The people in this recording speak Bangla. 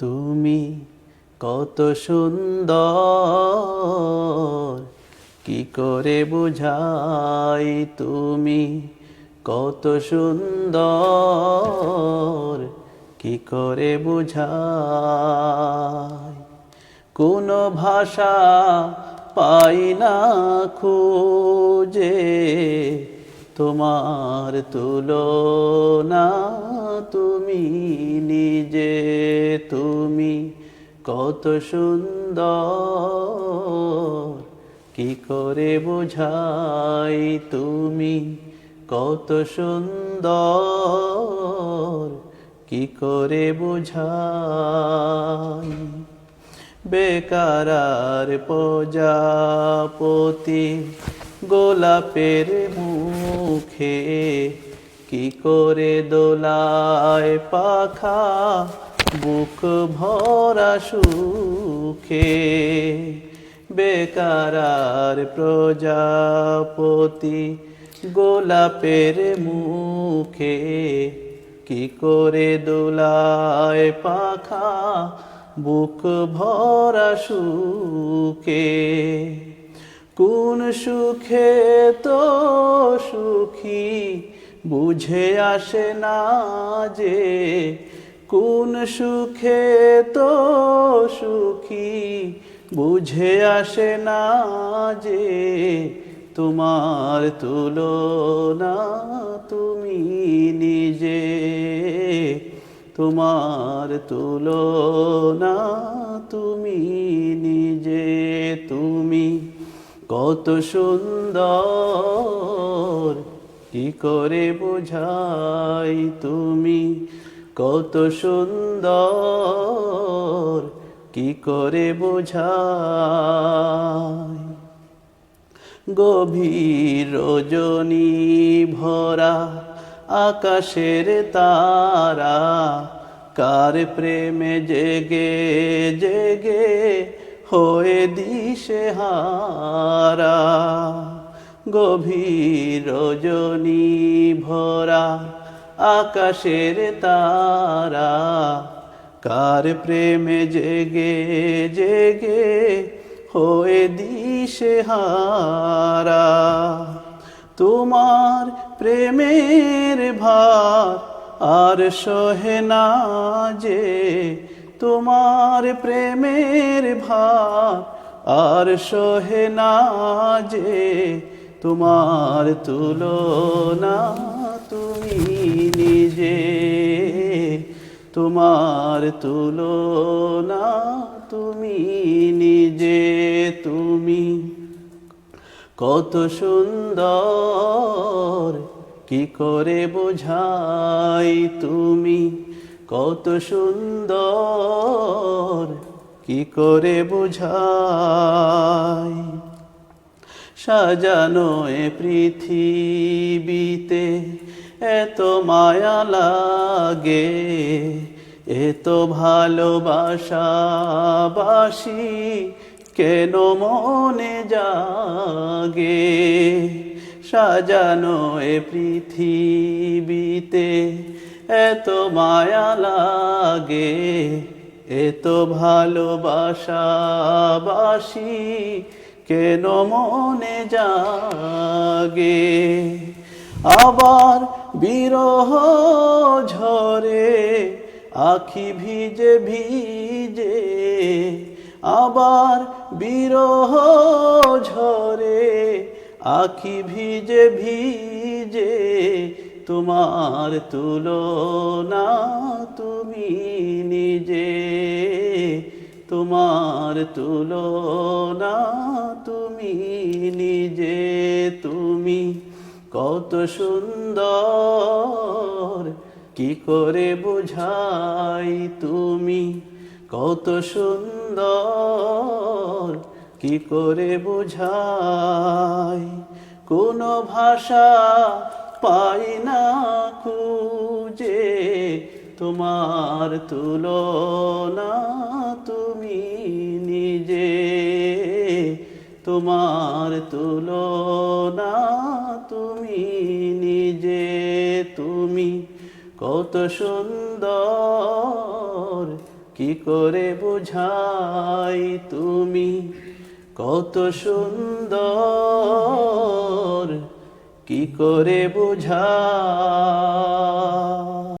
তুমি কত সুন্দর। কি করে বুঝাই তুমি কত সুন্দর? কি করে বুঝাই? কোনো ভাষা পাই না খুঁজে, তোমার তুলনা তুমি নিজে তুমি কত সুন্দর। কি করে বোঝাই তুমি কত সুন্দর? কি করে বোঝাই? বেকারার প্রজাপতি গোলাপের মুখে কি করে দোলায় পাখা বুক ভরা সুখে বেকারার প্রজাপতি গোলাপের মুখে, কি করে দোলায় পাখা বুক ভরা সুখে? কোন সুখে তো সুখী বুঝে আসে না যে কোন সুখে তো সুখী? বুঝে আসে না যে তোমার তুলনা তুমি নিজে। তোমার তুলনা তুমি নিজে। তুমি কত সুন্দর, কি করে বোঝাই তুমি? কত সুন্দর, কি করে বোঝাই গভীর রজনী ভরা আকাশের তারা, কার প্রেমে জেগে জেগে হয়ে দিশে হারা? গভীর রজনী ভরা আকাশের তারা, কার প্রেমে জেগে জেগে হয়ে দিশে হারা। তোমার প্রেমের ভার আর সহে না যে, তোমার প্রেমের ভার আর সহে না যে, তোমার তুলনা তুমি তোমার তুলনা তুমি নিজে, তুমি কত সুন্দর, কি করে বোঝাই তুমি? কত সুন্দর, কি করে বোঝাই? সাজানো এ পৃথিবীতে, এত মায়া লাগে, এত ভালোবাসা বাসি কেন মনে জাগে? সাজানো এ পৃথিবীতে এত মায়া লাগে, এত ভালোবাসা বাসি কেন মনে জাগে? আবার বিরহ ঝরে, আখি ভিজে ভিজে। আবার বিরহ ঝরে, আখি ভিজে ভিজে। তোমার তুলনা তুমি নিজে। তোমার তুলনা তুমি নিজে, তুমি কত সুন্দর। কি করে বোঝাই তুমি কত সুন্দর? কি করে বোঝাই? কোন ভাষা পাই না খুঁজে। তোমার তুলনা তুমি নিজে। তোমার তুলনা তুমি নিজে। তুমি কত সুন্দর, কি করে বুঝাই তুমি? কত সুন্দর, কি করে বুঝাই?